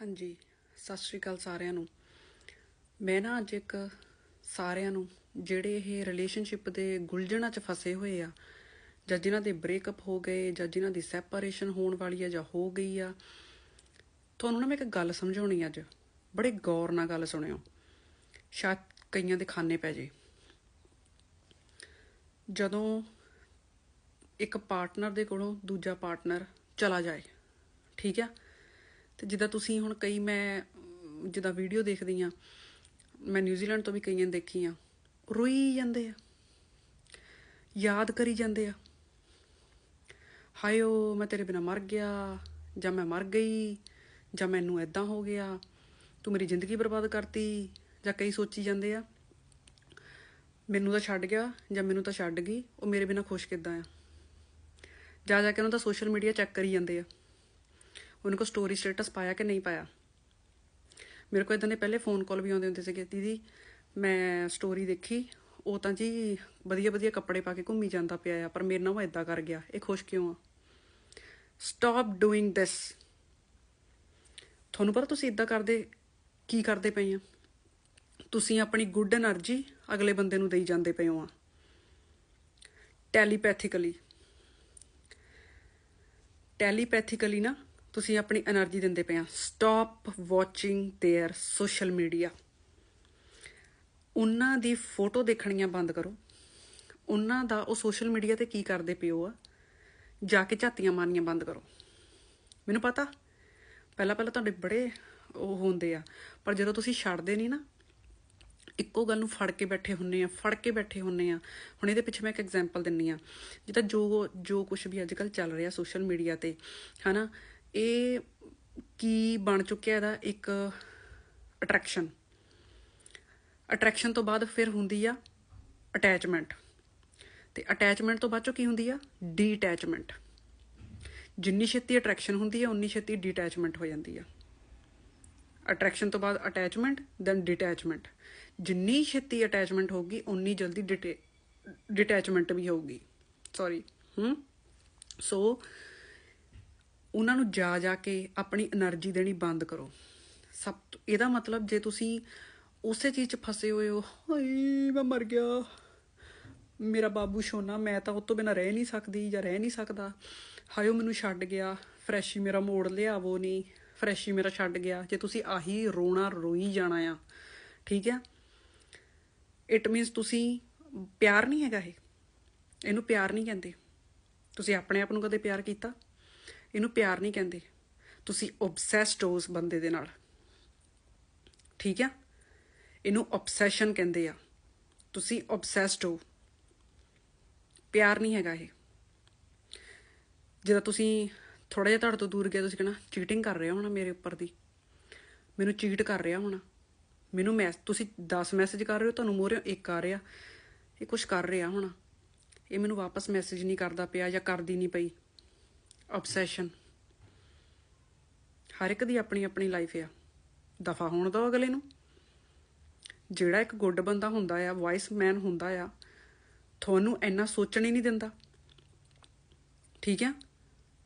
ਹਾਂਜੀ, ਸਤਿ ਸ਼੍ਰੀ ਅਕਾਲ ਸਾਰਿਆਂ ਨੂੰ। ਮੈਂ ਨਾ ਅੱਜ ਇੱਕ ਸਾਰਿਆਂ ਨੂੰ, ਜਿਹੜੇ ਇਹ ਰਿਲੇਸ਼ਨਸ਼ਿਪ ਦੇ ਗੁਲਝਣਾਂ 'ਚ ਫਸੇ ਹੋਏ ਆ, ਜਾਂ ਜਿਨ੍ਹਾਂ ਦੇ ਬ੍ਰੇਕਅਪ ਹੋ ਗਏ, ਜਾਂ ਜਿਨ੍ਹਾਂ ਦੀ ਸੈਪਰੇਸ਼ਨ ਹੋਣ ਵਾਲੀ ਆ, ਜਾਂ ਹੋ ਗਈ ਆ, ਤੁਹਾਨੂੰ ਨਾ ਮੈਂ ਇੱਕ ਗੱਲ ਸਮਝਾਉਣੀ ਅੱਜ। ਬੜੇ ਗੌਰ ਨਾਲ ਗੱਲ ਸੁਣਿਓ। ਸ਼ਾਇਦ ਕਈਆਂ ਦੇ ਖਾਨੇ ਪੈ ਜੇ। ਜਦੋਂ ਇੱਕ ਪਾਰਟਨਰ ਦੇ ਕੋਲੋਂ ਦੂਜਾ ਪਾਰਟਨਰ ਚਲਾ ਜਾਏ, ਠੀਕ ਆ? ਤੇ ਜਿੱਦਾਂ ਤੁਸੀਂ ਹੁਣ ਕਈ ਮੈਂ, ਜਿੱਦਾਂ ਵੀਡੀਓ ਦੇਖਦੀ ਆ ਮੈਂ ਨਿਊਜ਼ੀਲੈਂਡ ਤੋਂ ਵੀ ਕਈਆਂ ਦੇਖੀ ਆ ਰੋਈ ਜਾਂਦੇ ਆ, ਯਾਦ ਕਰੀ ਜਾਂਦੇ ਆ। ਹਾਇਓ ਮੈਂ ਤੇਰੇ ਬਿਨਾ ਮਰ ਗਿਆ, ਜਾਂ ਮੈਂ ਮਰ ਗਈ, ਜਾਂ ਮੈਨੂੰ ਐਦਾਂ ਹੋ ਗਿਆ, ਤੂੰ ਮੇਰੀ ਜ਼ਿੰਦਗੀ ਬਰਬਾਦ ਕਰਤੀ, ਜਾਂ ਕਈ ਸੋਚੀ ਜਾਂਦੇ ਆ, ਮੈਨੂੰ ਤਾਂ ਛੱਡ ਗਿਆ, ਜਾਂ ਮੈਨੂੰ ਤਾਂ ਛੱਡ ਗਈ, ਉਹ ਮੇਰੇ ਬਿਨਾ ਖੁਸ਼ ਕਿੱਦਾਂ ਆ? ਜਾ ਜਾ ਕੇ ਉਹਨਾਂ ਦਾ ਸੋਸ਼ਲ ਮੀਡੀਆ ਚੈੱਕ ਕਰੀ ਜਾਂਦੇ ਆ। उनको ਸਟੋਰੀ ਸਟੇਟਸ ਪਾਇਆ ਕਿ ਨਹੀਂ ਪਾਇਆ? ਮੇਰੇ ਕੋਲ ਇਦਾਂ ਦੇ ਪਹਿਲੇ ਫੋਨ ਕਾਲ ਵੀ ਆਉਂਦੇ ਹੁੰਦੇ ਸੀਗੇ, ਦੀਦੀ, ਮੈਂ ਸਟੋਰੀ ਦੇਖੀ, ਉਹ ਤਾਂ ਜੀ ਵਧੀਆ ਵਧੀਆ ਕੱਪੜੇ ਪਾ ਕੇ ਘੁੰਮੀ ਜਾਂਦਾ ਪਿਆ ਆ, ਪਰ ਮੇਰੇ ਨਾਲ ਉਹ ਇਦਾਂ ਕਰ ਗਿਆ, ਇਹ ਖੁਸ਼ ਕਿਉਂ ਆ? ਸਟਾਪ ਡੂਇੰਗ ਦਿਸ ਤੁਹਾਨੂੰ ਪਤਾ ਤੁਸੀਂ ਇਦਾਂ ਕਰਦੇ, ਕੀ ਕਰਦੇ ਪਏ ਆ? ਤੁਸੀਂ ਆਪਣੀ ਗੁੱਡ એનર્ਜੀ ਅਗਲੇ ਬੰਦੇ ਨੂੰ ਦੇਈ ਜਾਂਦੇ ਪਏ ਹੋ ਆ। ਟੈਲੀਪੈਥਿਕਲੀ ਟੈਲੀਪੈਥਿਕਲੀ ਨਾ ਤੁਸੀਂ ਆਪਣੀ એનર્ਜੀ ਦਿੰਦੇ ਪਏ ਆ। Stop watching their social media ਉਹਨਾਂ ਦੀ ਫੋਟੋ ਦੇਖਣੀਆਂ ਬੰਦ ਕਰੋ। ਉਹਨਾਂ ਦਾ ਉਹ ਸੋਸ਼ਲ ਮੀਡੀਆ ਤੇ ਕੀ ਕਰਦੇ ਪਿਓ ਆ? ਜਾ ਕੇ ਝਾਤੀਆਂ ਮਾਰਨੀਆਂ ਬੰਦ ਕਰੋ। ਮੈਨੂੰ ਪਤਾ। ਪਹਿਲਾਂ ਪਹਿਲਾਂ ਤੁਹਾਡੇ ਬੜੇ ਉਹ ਹੁੰਦੇ ਆ। ਪਰ ਜਦੋਂ ਤੁਸੀਂ ਛੱਡਦੇ ਨਹੀਂ ਨਾ, ਇੱਕੋ ਗੱਲ ਨੂੰ ਫੜ ਕੇ ਬੈਠੇ ਹੁੰਨੇ ਆ, ਫੜ ਕੇ ਬੈਠੇ ਹੁੰਨੇ ਆ। ਹੁਣ ਇਹਦੇ ਪਿੱਛੇ ਮੈਂ ਇੱਕ ਐਗਜ਼ਾਮਪਲ ਦਿੰਨੀ ਆ। ਜਿੱਦਾਂ ਜੋ ਜੋ ਕੁਝ ਵੀ ਅੱਜ ਕੱਲ ਚੱਲ ਰਿਹਾ ਸੋਸ਼ਲ ਮੀਡੀਆ ਤੇ, ਹਨਾ? ਇਹ ਕੀ ਬਣ ਚੁੱਕਿਆ ਇਹਦਾ ਇੱਕ ਅਟਰੈਕਸ਼ਨ ਅਟਰੈਕਸ਼ਨ ਤੋਂ ਬਾਅਦ ਫਿਰ ਹੁੰਦੀ ਆ ਅਟੈਚਮੈਂਟ ਤੇ ਅਟੈਚਮੈਂਟ ਤੋਂ ਬਾਅਦ ਚੋਂ ਕੀ ਹੁੰਦੀ ਆ? ਡੀਟੈਚਮੈਂਟ ਜਿੰਨੀ ਛੇਤੀ ਅਟਰੈਕਸ਼ਨ ਹੁੰਦੀ ਆ, ਉਨੀ ਛੇਤੀ ਡੀਟੈਚਮੈਂਟ ਹੋ ਜਾਂਦੀ ਆ। ਅਟਰੈਕਸ਼ਨ ਤੋਂ ਬਾਅਦ ਅਟੈਚਮੈਂਟ ਦੈਨ ਡਿਟੈਚਮੈਂਟ ਜਿੰਨੀ ਛੇਤੀ ਅਟੈਚਮੈਂਟ ਹੋਊਗੀ, ਉਨੀ ਜਲਦੀ ਡਿਟੈਚਮੈਂਟ ਵੀ ਹੋਊਗੀ। ਸੌਰੀ ਹੂੰ? ਸੋ ਉਹਨਾਂ ਨੂੰ ਜਾ ਜਾ ਕੇ ਆਪਣੀ એનર્ਜੀ ਦੇਣੀ ਬੰਦ ਕਰੋ। ਸਭ ਇਹਦਾ ਮਤਲਬ ਜੇ ਤੁਸੀਂ ਉਸੇ ਚੀਜ਼ 'ਚ ਫਸੇ ਹੋਏ ਹੋ, ਹਾਏ, ਮੈਂ ਮਰ ਗਿਆ। ਮੇਰਾ ਬਾਬੂ ਸ਼ੋਨਾ, ਮੈਂ ਤਾਂ ਉਹ ਤੋਂ ਬਿਨਾ ਰਹਿ ਨਹੀਂ ਸਕਦੀ ਜਾਂ ਰਹਿ ਨਹੀਂ ਸਕਦਾ। ਹਾਏ, ਉਹ ਮੈਨੂੰ ਛੱਡ ਗਿਆ। ਫਰੈਸ਼ੀ ਮੇਰਾ ਮੋੜ ਲਿਆਵੋ ਨਹੀਂ ਫਰੈਸ਼ੀ ਮੇਰਾ ਛੱਡ ਗਿਆ। ਜੇ ਤੁਸੀਂ ਆਹੀ ਰੋਣਾ ਰੋਈ ਜਾਣਾ ਆ, ਠੀਕ ਹੈ ਇਟ ਮੀਨਸ ਤੁਸੀਂ ਪਿਆਰ ਨਹੀਂ ਹੈਗਾ ਇਹ। ਇਹਨੂੰ ਪਿਆਰ ਨਹੀਂ ਕਹਿੰਦੇ। ਤੁਸੀਂ ਆਪਣੇ ਆਪ ਨੂੰ ਕਦੇ ਪਿਆਰ ਕੀਤਾ? ਇਹਨੂੰ ਪਿਆਰ ਨਹੀਂ ਕਹਿੰਦੇ। ਤੁਸੀਂ ਆਬਸੈਸਡ ਹੋ ਉਸ ਬੰਦੇ ਦੇ ਨਾਲ। ਠੀਕ ਆ? ਇਹਨੂੰ ਆਬਸੈਸ਼ਨ ਕਹਿੰਦੇ ਆ। ਤੁਸੀਂ ਆਬਸੈਸਡ ਹੋ। ਪਿਆਰ ਨਹੀਂ ਹੈਗਾ ਇਹ। ਜਦੋਂ ਤੁਸੀਂ ਥੋੜਾ ਜਿਹਾ ਤੁਹਾਡੇ ਤੋਂ ਦੂਰ ਗਿਆ ਤੁਸੀਂ ਕਹਣਾ, ਚੀਟਿੰਗ ਕਰ ਰਿਹਾ ਹੋਣਾ ਮੇਰੇ ਉੱਪਰ ਦੀ। ਮੈਨੂੰ ਚੀਟ ਕਰ ਰਿਹਾ ਹੋਣਾ। ਮੈਨੂੰ ਮੈਸ ਤੁਸੀਂ 10 ਮੈਸੇਜ ਕਰ ਰਹੇ ਹੋ, ਤੁਹਾਨੂੰ ਮੋਰੇ ਇੱਕ ਆ ਰਿਹਾ। ਇਹ ਕੁਝ ਕਰ ਰਿਹਾ ਹੋਣਾ। ਇਹ ਮੈਨੂੰ ਵਾਪਸ ਮੈਸੇਜ ਨਹੀਂ ਕਰਦਾ ਪਿਆ ਜਾਂ ਕਰਦੀ ਨਹੀਂ ਪਈ। ਆਬਸੈਸ਼ਨ ਹਰ ਇੱਕ ਦੀ ਆਪਣੀ ਆਪਣੀ ਲਾਈਫ ਆ। ਦਫਾ ਹੋਣ ਦੋ ਅਗਲੇ ਨੂੰ। ਜਿਹੜਾ ਇੱਕ ਗੁੱਡ ਬੰਦਾ ਹੁੰਦਾ ਆ ਵਾਇਸ ਮੈਨ ਹੁੰਦਾ ਆ, ਤੁਹਾਨੂੰ ਇੰਨਾ ਸੋਚਣ ਹੀ ਨਹੀਂ ਦਿੰਦਾ। ਠੀਕ ਆ?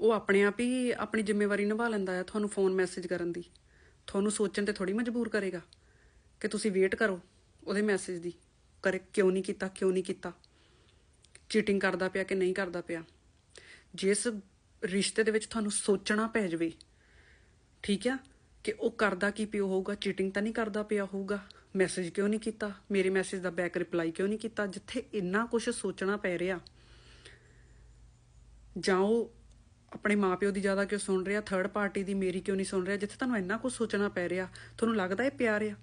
ਉਹ ਆਪਣੇ ਆਪ ਹੀ ਆਪਣੀ ਜ਼ਿੰਮੇਵਾਰੀ ਨਿਭਾ ਲੈਂਦਾ ਆ ਤੁਹਾਨੂੰ ਫੋਨ ਮੈਸੇਜ ਕਰਨ ਦੀ। ਤੁਹਾਨੂੰ ਸੋਚਣ ਤੇ ਥੋੜੀ ਮਜਬੂਰ ਕਰੇਗਾ ਕਿ ਤੁਸੀਂ ਵੇਟ ਕਰੋ ਉਹਦੇ ਮੈਸੇਜ ਦੀ। ਕਰੇ, ਕਿਉਂ ਨਹੀਂ ਕੀਤਾ, ਕਿਉਂ ਨਹੀਂ ਕੀਤਾ। ਚੀਟਿੰਗ ਕਰਦਾ ਪਿਆ ਕਿ ਨਹੀਂ ਕਰਦਾ ਪਿਆ। ਜਿਸ ਰਿਸ਼ਤੇ ਦੇ ਵਿੱਚ ਤੁਹਾਨੂੰ ਸੋਚਣਾ ਪੈ ਜਾਵੇ। ਠੀਕ ਆ? ਕਿ ਉਹ ਕਰਦਾ ਕੀ ਪਿਓ ਹੋਊਗਾ? ਚੀਟਿੰਗ ਤਾਂ ਨਹੀਂ ਕਰਦਾ ਪਿਆ ਹੋਊਗਾ? ਮੈਸੇਜ ਕਿਉਂ ਨਹੀਂ ਕੀਤਾ? ਮੇਰੇ ਮੈਸੇਜ ਦਾ ਬੈਕ ਰਿਪਲਾਈ ਕਿਉਂ ਨਹੀਂ ਕੀਤਾ? ਜਿੱਥੇ ਇੰਨਾ ਕੁਝ ਸੋਚਣਾ ਪੈ ਰਿਹਾ। ਜਾਂ ਉਹ ਆਪਣੇ ਮਾਪਿਓ ਦੀ ਜ਼ਿਆਦਾ ਕਿਉਂ ਸੁਣ ਰਿਹਾ? ਥਰਡ ਪਾਰਟੀ ਦੀ ਮੇਰੀ ਕਿਉਂ ਨਹੀਂ ਸੁਣ ਰਿਹਾ? ਜਿੱਥੇ ਤੁਹਾਨੂੰ ਇੰਨਾ ਕੁਝ ਸੋਚਣਾ ਪੈ ਰਿਹਾ। ਤੁਹਾਨੂੰ ਲੱਗਦਾ ਇਹ ਪਿਆਰ ਆ?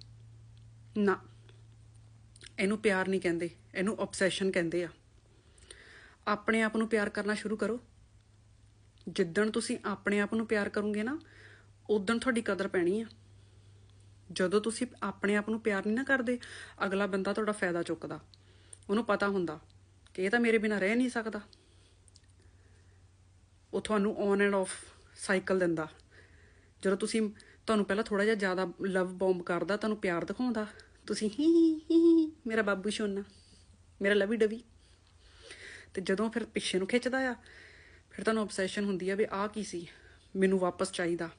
ਨਾ। ਇਹਨੂੰ ਪਿਆਰ ਨਹੀਂ ਕਹਿੰਦੇ। ਇਹਨੂੰ ਆਬਸੈਸ਼ਨ ਕਹਿੰਦੇ ਆ। ਆਪਣੇ ਆਪ ਨੂੰ ਪਿਆਰ ਕਰਨਾ ਸ਼ੁਰੂ ਕਰੋ। ਜਿੱਦਣ ਤੁਸੀਂ ਆਪਣੇ ਆਪ ਨੂੰ ਪਿਆਰ ਕਰੋਗੇ ਨਾ ਉਦੋਂ ਤੁਹਾਡੀ ਕਦਰ ਪੈਣੀ ਆ। ਜਦੋਂ ਤੁਸੀਂ ਆਪਣੇ ਆਪ ਨੂੰ ਪਿਆਰ ਨਹੀਂ ਨਾ ਕਰਦੇ, ਅਗਲਾ ਬੰਦਾ ਤੁਹਾਡਾ ਫਾਇਦਾ ਚੁੱਕਦਾ। ਉਹਨੂੰ ਪਤਾ ਹੁੰਦਾ ਕਿ ਇਹ ਤਾਂ ਮੇਰੇ ਬਿਨਾਂ ਰਹਿ ਨਹੀਂ ਸਕਦਾ। ਉਹ ਤੁਹਾਨੂੰ ਔਨ ਐਂਡ ਆਫ ਸਾਈਕਲ ਦਿੰਦਾ। ਜਦੋਂ ਤੁਸੀਂ ਤੁਹਾਨੂੰ ਪਹਿਲਾਂ ਥੋੜਾ ਜਿਹਾ ਜ਼ਿਆਦਾ ਲਵ ਬੌਂਬ ਕਰਦਾ, ਤੁਹਾਨੂੰ ਪਿਆਰ ਦਿਖਾਉਂਦਾ, ਤੁਸੀਂ ਹੀ ਹੀ, ਮੇਰਾ ਬਾਬੂ ਸੋਨਾ, ਮੇਰਾ ਲਵੀ ਡਵੀ। ਤੇ ਜਦੋਂ ਫਿਰ ਪਿੱਛੇ ਨੂੰ ਖਿੱਚਦਾ ਆ ਫਿਰ ਤੁਹਾਨੂੰ ਆਬਸੈਸ਼ਨ ਹੁੰਦੀ ਆ ਵੀ ਆਹ ਕੀ ਸੀ? ਮੈਨੂੰ ਵਾਪਸ ਚਾਹੀਦਾ।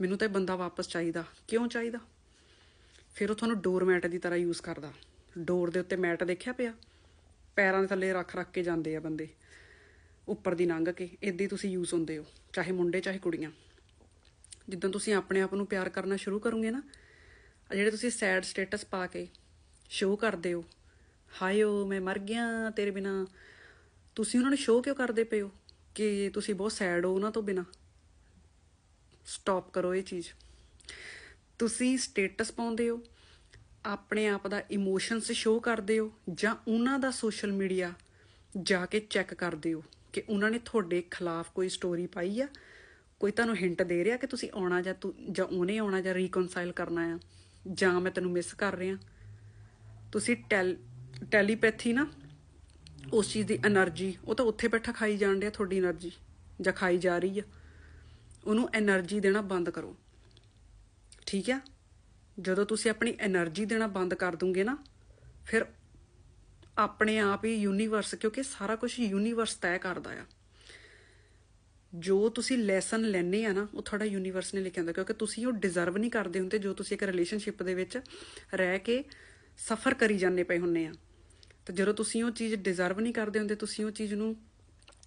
ਮੈਨੂੰ ਤਾਂ ਇਹ ਬੰਦਾ ਵਾਪਸ ਚਾਹੀਦਾ। ਕਿਉਂ ਚਾਹੀਦਾ? ਫਿਰ ਉਹ ਤੁਹਾਨੂੰ ਡੋਰ ਮੈਟ ਦੀ ਤਰ੍ਹਾਂ ਯੂਜ਼ ਕਰਦਾ। ਡੋਰ ਦੇ ਉੱਤੇ ਮੈਟ ਦੇਖਿਆ ਪਿਆ? ਪੈਰਾਂ ਦੇ ਥੱਲੇ ਰੱਖ ਰੱਖ ਕੇ ਜਾਂਦੇ ਆ ਬੰਦੇ। ਉੱਪਰ ਦੀ ਲੰਘ ਕੇ ਇਦਾਂ ਹੀ ਤੁਸੀਂ ਯੂਜ਼ ਹੁੰਦੇ ਹੋ, ਚਾਹੇ ਮੁੰਡੇ, ਚਾਹੇ ਕੁੜੀਆਂ। ਜਿੱਦਾਂ ਤੁਸੀਂ ਆਪਣੇ ਆਪ ਨੂੰ ਪਿਆਰ ਕਰਨਾ ਸ਼ੁਰੂ ਕਰੋਗੇ ਨਾ ਜਿਹੜੇ ਤੁਸੀਂ ਸੈਡ ਸਟੇਟਸ ਪਾ ਕੇ ਸ਼ੋਅ ਕਰਦੇ ਹੋ ਹਾਇਓ ਮੈਂ ਮਰ ਗਿਆ ਤੇਰੇ ਬਿਨਾ। ਤੁਸੀਂ ਉਹਨਾਂ ਨੂੰ ਸ਼ੋਅ ਕਿਉਂ ਕਰਦੇ ਪਏ ਹੋ? ਕਿ ਤੁਸੀਂ ਬਹੁਤ ਸੈਡ ਹੋ ਉਹਨਾਂ ਤੋਂ ਬਿਨਾ। ਸਟਾਪ ਕਰੋ ਇਹ ਚੀਜ਼। ਤੁਸੀਂ ਸਟੇਟਸ ਪਾਉਂਦੇ ਹੋ, ਆਪਣੇ ਆਪ ਦਾ ਇਮੋਸ਼ਨਸ ਸ਼ੋਅ ਕਰਦੇ ਹੋ ਜਾਂ ਉਹਨਾਂ ਦਾ ਸੋਸ਼ਲ ਮੀਡੀਆ ਜਾ ਕੇ ਚੈੱਕ ਕਰਦੇ ਹੋ ਕਿ ਉਹਨਾਂ ਨੇ ਤੁਹਾਡੇ ਖਿਲਾਫ ਕੋਈ ਸਟੋਰੀ ਪਾਈ ਆ, ਕੋਈ ਤੁਹਾਨੂੰ ਹਿੰਟ ਦੇ ਰਿਹਾ ਕਿ ਤੁਸੀਂ ਆਉਣਾ ਜਾਂ ਤੂੰ, ਜਾਂ ਉਹਨੇ ਆਉਣਾ ਜਾਂ ਰੀਕਨਸਾਈਲ ਕਰਨਾ ਆ, ਜਾਂ ਮੈਂ ਤੈਨੂੰ ਮਿਸ ਕਰ ਰਿਹਾ। ਤੁਸੀਂ ਟੈਲ ਟੈਲੀਪੈਥੀ ਨਾ ਉਸ ਚੀਜ਼ ਦੀ એનર્ਜੀ ਉਹ ਤਾਂ ਉੱਥੇ ਬੈਠਾ ਖਾਈ ਜਾਣ ਡਿਆ ਤੁਹਾਡੀ એનર્ਜੀ ਜਾਂ ਖਾਈ ਜਾ ਰਹੀ ਆ। ਉਹਨੂੰ એનર્ਜੀ ਦੇਣਾ ਬੰਦ ਕਰੋ। ਠੀਕ ਆ? ਜਦੋਂ ਤੁਸੀਂ ਆਪਣੀ એનર્ਜੀ ਦੇਣਾ ਬੰਦ ਕਰ ਦੋਗੇ ਨਾ, ਫਿਰ ਆਪਣੇ ਆਪ ਹੀ ਯੂਨੀਵਰਸ ਕਿਉਂਕਿ ਸਾਰਾ ਕੁਝ ਯੂਨੀਵਰਸ ਤੈਅ ਕਰਦਾ ਆ। ਜੋ ਤੁਸੀਂ ਲੈਸਨ ਲੈਣੇ ਆ ਨਾ, ਉਹ ਤੁਹਾਡਾ ਯੂਨੀਵਰਸ ਨੇ ਲਿਖਿਆ ਹੁੰਦਾ, ਕਿਉਂਕਿ ਤੁਸੀਂ ਉਹ ਡਿਜ਼ਰਵ ਨਹੀਂ ਕਰਦੇ ਹੁੰਦੇ, ਜੋ ਤੁਸੀਂ ਇੱਕ ਰਿਲੇਸ਼ਨਸ਼ਿਪ ਦੇ ਵਿੱਚ ਰਹਿ ਕੇ ਸਫਰ ਕਰੀ ਜਾਂਦੇ ਪਏ ਹੁੰਨੇ ਆ। ਤੇ ਜਦੋਂ ਤੁਸੀਂ ਉਹ ਚੀਜ਼ ਡਿਜ਼ਰਵ ਨਹੀਂ ਕਰਦੇ ਹੁੰਦੇ, ਤੁਸੀਂ ਉਹ ਚੀਜ਼ ਨੂੰ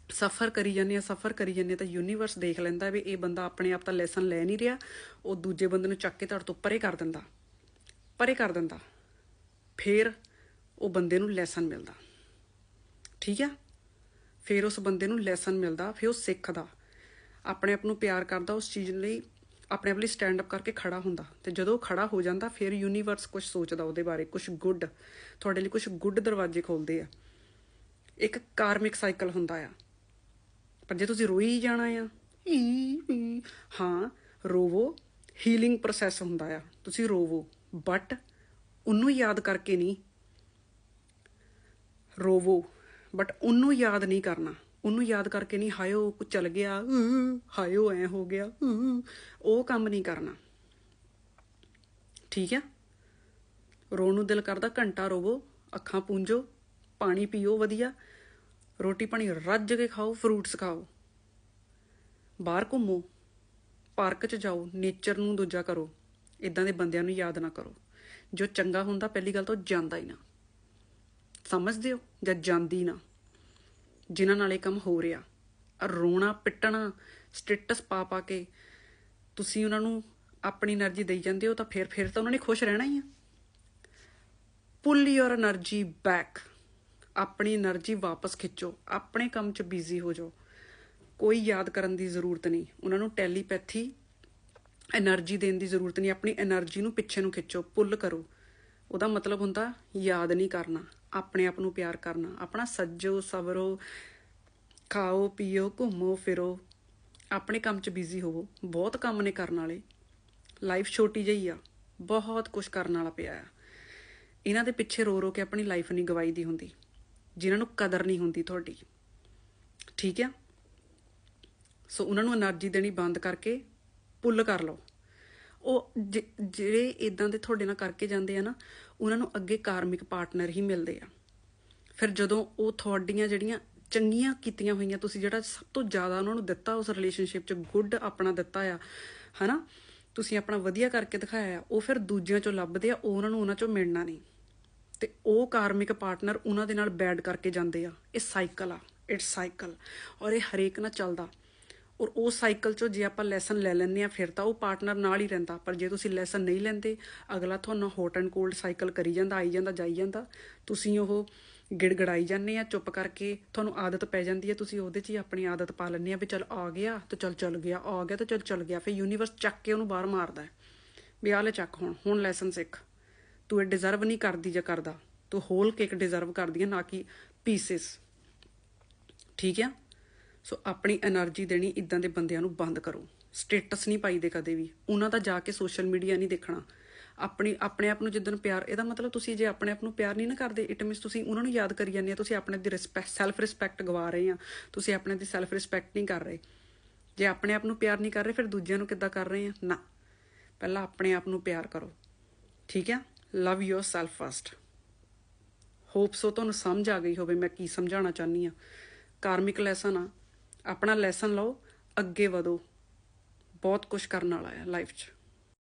ਸਫਰ ਕਰੀ ਜਾਂਦੇ ਆ ਸਫਰ ਕਰੀ ਜਾਂਦੇ ਆ, ਤਾਂ ਯੂਨੀਵਰਸ ਦੇਖ ਲੈਂਦਾ ਵੀ ਇਹ ਬੰਦਾ ਆਪਣੇ ਆਪ ਤਾਂ ਲੈਸਨ ਲੈ ਨਹੀਂ ਰਿਹਾ, ਉਹ ਦੂਜੇ ਬੰਦੇ ਨੂੰ ਚੱਕ ਕੇ ਤੁਹਾਡੇ ਤੋਂ ਪਰੇ ਕਰ ਦਿੰਦਾ, ਪਰੇ ਕਰ ਦਿੰਦਾ, ਫਿਰ ਉਹ ਬੰਦੇ ਨੂੰ ਲੈਸਨ ਮਿਲਦਾ। ਠੀਕ ਆ? ਫਿਰ ਉਸ ਬੰਦੇ ਨੂੰ ਲੈਸਨ ਮਿਲਦਾ, ਫਿਰ ਉਹ ਸਿੱਖਦਾ, ਆਪਣੇ ਆਪ ਨੂੰ ਪਿਆਰ ਕਰਦਾ, ਉਸ ਚੀਜ਼ ਲਈ ਆਪਣੇ ਆਪ ਲਈ ਸਟੈਂਡ ਅਪ ਕਰਕੇ ਖੜਾ ਹੁੰਦਾ। ਤੇ ਜਦੋਂ ਉਹ ਖੜਾ ਹੋ ਜਾਂਦਾ ਫਿਰ ਯੂਨੀਵਰਸ ਕੁਝ ਸੋਚਦਾ ਉਹਦੇ ਬਾਰੇ ਕੁਝ ਗੁੱਡ ਤੁਹਾਡੇ ਲਈ ਕੁਝ ਗੁੱਡ ਦਰਵਾਜ਼ੇ ਖੋਲਦੇ ਆ। ਇੱਕ ਕਾਰਮਿਕ ਸਾਈਕਲ ਹੁੰਦਾ ਆ। ਪਰ ਜੇ ਤੁਸੀਂ ਰੋਈ ਜਾਣਾ ਆ ਈ, ਹਾਂ ਰੋਵੋ ਹੀਲਿੰਗ ਪ੍ਰੋਸੈਸ ਹੁੰਦਾ ਆ। ਤੁਸੀਂ ਰੋਵੋ ਬਟ ਉਹਨੂੰ ਯਾਦ ਕਰਕੇ ਨਹੀਂ। ਰੋਵੋ ਬਟ ਉਹਨੂੰ ਯਾਦ ਨਹੀਂ ਕਰਨਾ। ਉਹਨੂੰ ਯਾਦ ਕਰਕੇ ਨਹੀਂ ਹਾਇਓ ਕੁ ਚਲ ਗਿਆ ਅਹ, ਹਾਇਓ ਐ ਹੋ ਗਿਆ ਉਹ ਕੰਮ ਨਹੀਂ ਕਰਨਾ। ਠੀਕ ਹੈ ਰੋਣ ਨੂੰ ਦਿਲ ਕਰਦਾ ਘੰਟਾ ਰੋਵੋ ਅੱਖਾਂ ਪੂੰਝੋ ਪਾਣੀ ਪੀਓ ਵਧੀਆ ਰੋਟੀ ਪਾਣੀ ਰੱਜ ਕੇ ਖਾਓ ਫਰੂਟਸ ਖਾਓ। ਬਾਹਰ ਘੁੰਮੋ ਪਾਰਕ 'ਚ ਜਾਓ ਨੇਚਰ ਨੂੰ ਦੂਜਾ ਕਰੋ ਇਦਾਂ ਦੇ ਬੰਦਿਆਂ ਨੂੰ ਯਾਦ ਨਾ ਕਰੋ। ਜੋ ਚੰਗਾ ਹੁੰਦਾ ਪਹਿਲੀ ਗੱਲ ਤਾਂ ਉਹ ਜਾਂਦਾ ਹੀ ਨਾ। ਸਮਝਦੇ ਹੋ ਜਾਂ ਜਾਂਦੀ ਨਾ? ਜਿਨ੍ਹਾਂ ਨਾਲ ਇਹ ਕੰਮ ਹੋ ਰਿਹਾ। ਰੋਣਾ, ਪਿੱਟਣਾ, ਸਟੇਟਸ ਪਾ ਪਾ ਕੇ ਤੁਸੀਂ ਉਹਨਾਂ ਨੂੰ ਆਪਣੀ એનર્ਜੀ ਦੇਈ ਜਾਂਦੇ ਹੋ ਤਾਂ ਫਿਰ ਫਿਰ ਤਾਂ ਉਹਨਾਂ ਨੇ ਖੁਸ਼ ਰਹਿਣਾ ਹੀ ਆ। ਪੁੱਲ ਯੋਰ એનર્ਜੀ ਬੈਕ ਆਪਣੀ એનર્ਜੀ ਵਾਪਸ ਖਿੱਚੋ। ਆਪਣੇ ਕੰਮ 'ਚ ਬਿਜ਼ੀ ਹੋ ਜਾਓ। ਕੋਈ ਯਾਦ ਕਰਨ ਦੀ ਜ਼ਰੂਰਤ ਨਹੀਂ। ਉਹਨਾਂ ਨੂੰ ਟੈਲੀਪੈਥੀ એનર્ਜੀ ਦੇਣ ਦੀ ਜ਼ਰੂਰਤ ਨਹੀਂ। ਆਪਣੀ એનર્ਜੀ ਨੂੰ ਪਿੱਛੇ ਨੂੰ ਖਿੱਚੋ। ਪੁੱਲ ਕਰੋ। ਉਹਦਾ ਮਤਲਬ ਹੁੰਦਾ ਯਾਦ ਨਹੀਂ ਕਰਨਾ। ਆਪਣੇ ਆਪ ਨੂੰ ਪਿਆਰ ਕਰਨਾ। ਆਪਣਾ ਸੱਜੋ ਸਬਰੋ ਖਾਓ, ਪੀਓ, ਘੁੰਮੋ, ਫਿਰੋ। ਆਪਣੇ ਕੰਮ 'ਚ ਬਿਜ਼ੀ ਹੋਵੋ। ਬਹੁਤ ਕੰਮ ਨੇ ਕਰਨ ਵਾਲੇ। ਲਾਈਫ ਛੋਟੀ ਜਿਹੀ ਆ। ਬਹੁਤ ਕੁਝ ਕਰਨ ਵਾਲਾ ਪਿਆ ਆ। ਇਹਨਾਂ ਦੇ ਪਿੱਛੇ ਰੋ ਰੋ ਕੇ ਆਪਣੀ ਲਾਈਫ ਨਹੀਂ ਗਵਾਈ ਦੀ ਹੁੰਦੀ। ਜਿਨ੍ਹਾਂ ਨੂੰ ਕਦਰ ਨਹੀਂ ਹੁੰਦੀ ਤੁਹਾਡੀ। ਠੀਕ ਆ? ਸੋ ਉਹਨਾਂ ਨੂੰ એનર્ਜੀ ਦੇਣੀ ਬੰਦ ਕਰਕੇ ਪੁੱਲ ਕਰ ਲਓ। ਉਹ ਜਿਹੜੇ ਇਦਾਂ ਦੇ ਤੁਹਾਡੇ ਨਾਲ ਕਰਕੇ ਜਾਂਦੇ ਆ ਨਾ ਉਹਨਾਂ ਨੂੰ ਅੱਗੇ ਕਾਰਮਿਕ ਪਾਰਟਨਰ ਹੀ ਮਿਲਦੇ ਆ। ਫਿਰ ਜਦੋਂ ਉਹ ਤੁਹਾਡੀਆਂ ਜਿਹੜੀਆਂ ਚੰਗੀਆਂ ਕੀਤੀਆਂ ਹੋਈਆਂ, ਤੁਸੀਂ ਜਿਹੜਾ ਸਭ ਤੋਂ ਜ਼ਿਆਦਾ ਉਹਨਾਂ ਨੂੰ ਦਿੱਤਾ ਉਸ ਰਿਲੇਸ਼ਨਸ਼ਿਪ 'ਚ ਗੁੱਡ ਆਪਣਾ ਦਿੱਤਾ ਆ, ਹਨਾ? ਤੁਸੀਂ ਆਪਣਾ ਵਧੀਆ ਕਰਕੇ ਦਿਖਾਇਆ ਉਹ ਫਿਰ ਦੂਜਿਆਂ 'ਚੋਂ ਲੱਭਦੇ ਆ, ਉਹ ਉਹਨਾਂ ਨੂੰ ਉਹਨਾਂ 'ਚੋਂ ਮਿਲਣਾ ਨਹੀਂ। ਤੇ ਉਹ ਕਾਰਮਿਕ ਪਾਰਟਨਰ ਉਹਨਾਂ ਦੇ ਨਾਲ ਬੈਡ ਕਰਕੇ ਜਾਂਦੇ ਆ। ਇਹ ਸਾਈਕਲ ਆ ਇਟਸ ਸਾਈਕਲ ਔਰ ਇਹ ਹਰੇਕ ਨਾਲ ਚੱਲਦਾ। ਔਰ ਉਹ ਸਾਈਕਲ ਚੋਂ ਜੇ ਆਪਾਂ ਲੈਸਨ ਲੈ ਲੈਂਦੇ ਆ ਫਿਰ ਤਾਂ ਉਹ ਪਾਰਟਨਰ ਨਾਲ ਹੀ ਰਹਿੰਦਾ। ਪਰ ਜੇ ਤੁਸੀਂ ਲੈਸਨ ਨਹੀਂ ਲੈਂਦੇ, ਅਗਲਾ ਤੁਹਾਨੂੰ ਹੌਟ ਐਂਡ ਕੋਲਡ ਸਾਈਕਲ ਕਰੀ ਜਾਂਦਾ, ਆਈ ਜਾਂਦਾ, ਜਾਈ ਜਾਂਦਾ। ਤੁਸੀਂ ਉਹ ਗਿੜਗੜਾਈ ਜਾਂਦੇ ਆ ਚੁੱਪ ਕਰਕੇ ਤੁਹਾਨੂੰ ਆਦਤ ਪੈ ਜਾਂਦੀ ਹੈ, ਤੁਸੀਂ ਉਹਦੇ 'ਚ ਹੀ ਆਪਣੀ ਆਦਤ ਪਾ ਲੈਂਦੇ ਆ ਵੀ ਚਲ ਆ ਗਿਆ ਤੇ ਚਲ ਚਲ ਗਿਆ, ਆ ਗਿਆ ਤਾਂ ਚਲ ਚਲ ਗਿਆ, ਫਿਰ ਯੂਨੀਵਰਸ ਚੱਕ ਕੇ ਉਹਨੂੰ ਬਾਹਰ ਮਾਰਦਾ ਹੈ। ਵੀ ਆਹ ਚੱਕ ਹੁਣ ਹੁਣ ਲੈਸਨ ਸਿੱਖ। ਤੂੰ ਇਹ ਡਿਜ਼ਰਵ ਨਹੀਂ ਕਰਦੀ ਜਾਂ ਕਰਦਾ। ਤੂੰ ਹੋਲ ਕੇਕ ਡਿਜ਼ਰਵ ਕਰਦੀ ਹੈ, ਨਾ ਕਿ ਪੀਸਿਸ ਠੀਕ ਹੈ? ਸੋ ਆਪਣੀ એનર્ਜੀ ਦੇਣੀ ਇਦਾਂ ਦੇ ਬੰਦਿਆਂ ਨੂੰ ਬੰਦ ਕਰੋ। ਸਟੇਟਸ ਨਹੀਂ ਪਾਈ ਦੇ ਕਦੇ ਵੀ। ਉਹਨਾਂ ਦਾ ਜਾ ਕੇ ਸੋਸ਼ਲ ਮੀਡੀਆ ਨਹੀਂ ਦੇਖਣਾ। ਆਪਣੀ, ਆਪਣੇ ਆਪ ਨੂੰ ਜਿੱਦਨ ਪਿਆਰ, ਇਹਦਾ ਮਤਲਬ ਤੁਸੀਂ ਜੇ ਆਪਣੇ ਆਪ ਨੂੰ ਪਿਆਰ ਨਹੀਂ ਨਾ ਕਰਦੇ ਇਟ ਮੀਨਸ ਤੁਸੀਂ ਉਹਨਾਂ ਨੂੰ ਯਾਦ ਕਰੀ ਜਾਂਦੇ ਆ, ਤੁਸੀਂ ਆਪਣੇ ਦੀ ਰਿਸਪੈਕਟ ਸੈਲਫ ਰਿਸਪੈਕਟ ਗਵਾ ਰਹੇ ਆ। ਤੁਸੀਂ ਆਪਣੇ ਦੀ ਸੈਲਫ ਰਿਸਪੈਕਟ ਨਹੀਂ ਕਰ ਰਹੇ। ਜੇ ਆਪਣੇ ਆਪ ਨੂੰ ਪਿਆਰ ਨਹੀਂ ਕਰ ਰਹੇ, ਫਿਰ ਦੂਜਿਆਂ ਨੂੰ ਕਿੱਦਾਂ ਕਰ ਰਹੇ ਆ? ਨਾ। ਪਹਿਲਾਂ ਆਪਣੇ ਆਪ ਨੂੰ ਪਿਆਰ ਕਰੋ। ਠੀਕ ਆ? Love yourself first hopes ਉਹ ਤੁਹਾਨੂੰ ਸਮਝ ਆ ਗਈ ਹੋਵੇ, ਮੈਂ ਕੀ ਸਮਝਾਉਣਾ ਚਾਹਨੀ ਆ। ਕਾਰਮਿਕ ਲੈਸਨ ਆ। ਆਪਣਾ ਲੈਸਨ ਲਓ ਅੱਗੇ ਵਧੋ। ਬਹੁਤ ਕੁਝ ਕਰਨ ਵਾਲਾ ਹੈ ਲਾਈਫ 'ਚ।